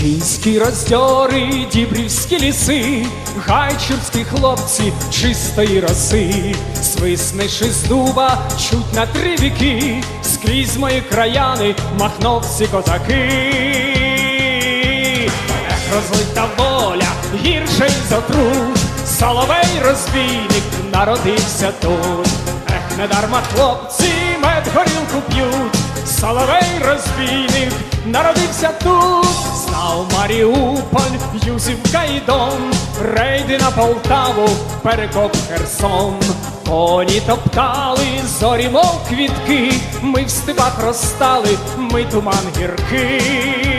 Київські роздьори, дібрівські ліси, гайчурські хлопці чистої роси, свиснеши з дуба, чуть на три віки, скрізь мої краяни, махновці козаки. Розлита воля, гірше й за труд, соловей розбійник народився тут. Ех, недарма хлопці мед горілку п'ють, соловей розбійник народився тут. Маріуполь, Юзівка і Дон, рейди на Полтаву, перекоп Херсон. Коні топтали, зорі, мов квітки, ми в степах розстали, ми туман гіркий.